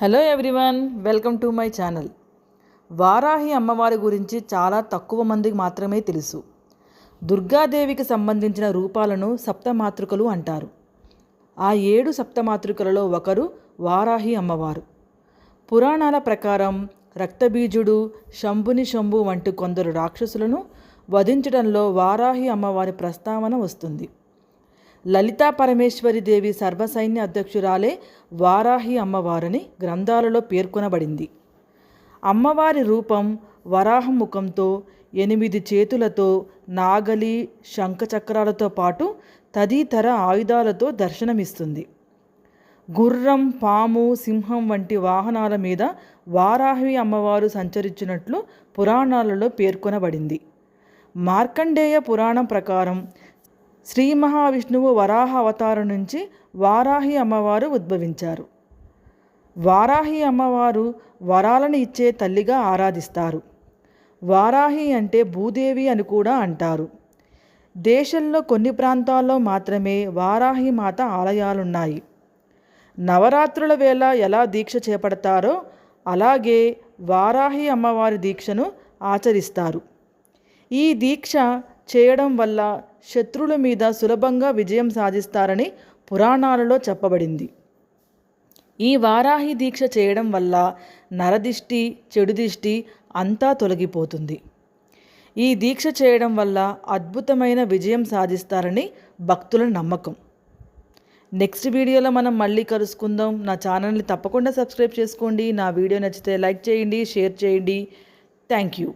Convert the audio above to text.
Hello everyone welcome to my channel Varahi అమ్మవారి గురించి చాలా తక్కువ మందికి మాత్రమే తెలుసు. దుర్గాదేవికి సంబంధించిన రూపాలను సప్తమాతృకలు అంటారు. ఆ ఏడు సప్తమాతృకలలో ఒకరు వారాహి అమ్మవారు. పురాణాల ప్రకారం రక్తబీజుడు శంభుని శంభు వంటి కొందరు రాక్షసులను వధించడంలో వారాహి అమ్మవారి ప్రస్తావన వస్తుంది. లలితా పరమేశ్వరి దేవి సర్వసైన్య అధ్యక్షురాలే వారాహి అమ్మవారని గ్రంథాలలో పేర్కొనబడింది. అమ్మవారి రూపం వరాహముఖంతో ఎనిమిది చేతులతో నాగలి శంఖచక్రాలతో పాటు తదితర ఆయుధాలతో దర్శనమిస్తుంది. గుర్రం పాము సింహం వంటి వాహనాల మీద వారాహి అమ్మవారు సంచరించినట్లు పురాణాలలో పేర్కొనబడింది. మార్కండేయ పురాణం ప్రకారం శ్రీ మహావిష్ణువు వరాహ అవతారం నుంచి వారాహి అమ్మవారు ఉద్భవించారు. వారాహి అమ్మవారు వరాలను ఇచ్చే తల్లిగా ఆరాధిస్తారు. వారాహి అంటే భూదేవి అని కూడా అంటారు. దేశంలో కొన్ని ప్రాంతాల్లో మాత్రమే వారాహి మాత ఆలయాలున్నాయి. నవరాత్రుల వేళ ఎలా దీక్ష చేపడతారో అలాగే వారాహి అమ్మవారి దీక్షను ఆచరిస్తారు. ఈ దీక్ష చేయడం వల్ల శత్రువుల మీద సులభంగా విజయం సాధిస్తారని పురాణాలలో చెప్పబడింది. ఈ వారాహి దీక్ష చేయడం వల్ల నరదిష్టి చెడు దిష్టి అంతా తొలగిపోతుంది. ఈ దీక్ష చేయడం వల్ల అద్భుతమైన విజయం సాధిస్తారని భక్తుల నమ్మకం. నెక్స్ట్ వీడియోలో మనం మళ్ళీ కలుసుకుందాం. నా ఛానల్ని తప్పకుండా సబ్స్క్రైబ్ చేసుకోండి. నా వీడియో నచ్చితే లైక్ చేయండి షేర్ చేయండి. Thank you.